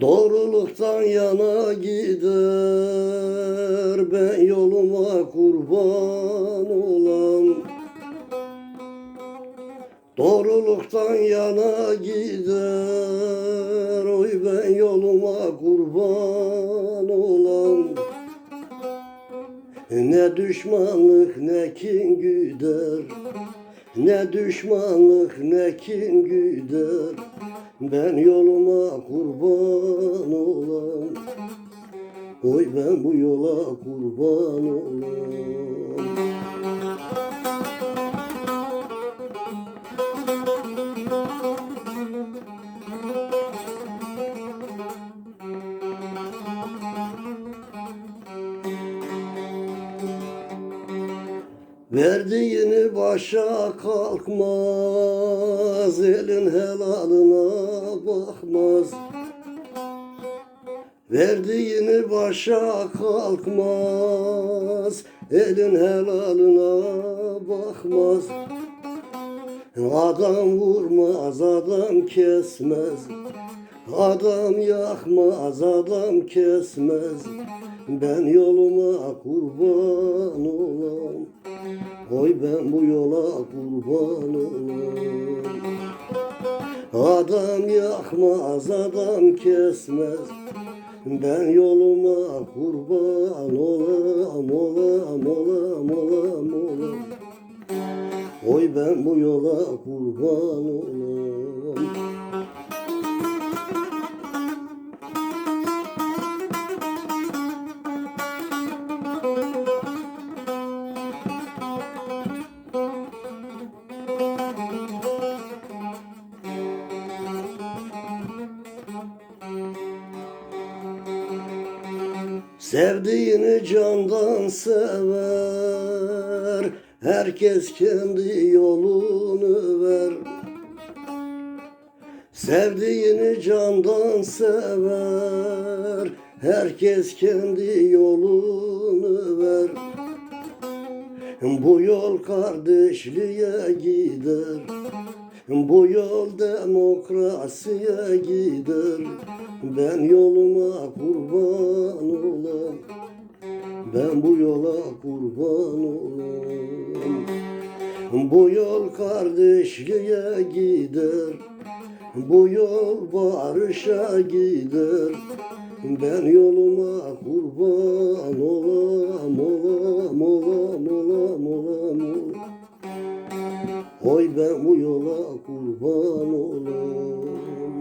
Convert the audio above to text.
Doğruluktan yana gider Ben yoluma kurban olan Doğruluktan yana gider Oy ben yoluma kurban olan Ne düşmanlık ne kin güder Ne düşmanlık ne kin güder. Ben yoluma kurban olan Oy ben bu yola kurban olan Verdiğini başa kalkmaz, elin helalına bakmaz. Verdiğini başa kalkmaz, elin helalına bakmaz. Adam vurmaz, adam kesmez. Adam yakmaz, adam kesmez. Ben yoluma kurban olam. Oy ben bu yola kurban olam. Adam yakmaz, adam kesmez. Ben yoluma kurban olam, olam, olam, olam, olam. Oy ben bu yola kurban olam. Sevdiğini candan sever. Herkes kendi yolunu ver. Sevdiğini candan sever. Herkes kendi yolunu ver. Bu yol kardeşliğe gider Bu yol demokrasiye gider. Ben yoluma kurban olam. Ben bu yola kurban olam. Bu yol kardeşliğe gider. Bu yol barışa gider. Ben yoluma kurban ben bu yola kurban olam